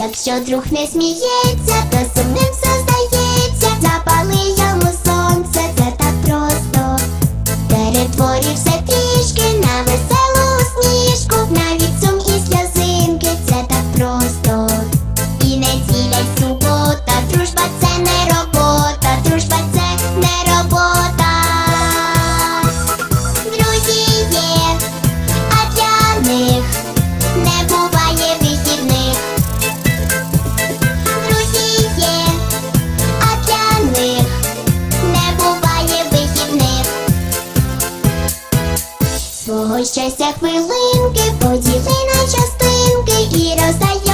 Якщо друг не сміється, то сумним здається. Свого щастя хвилинки поділи на частинки і роздай.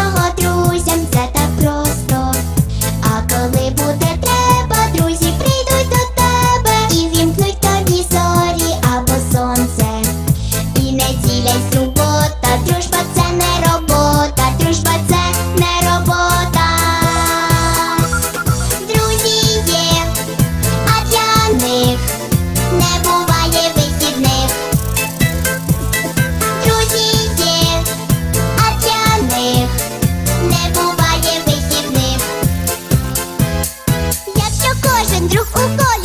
我所。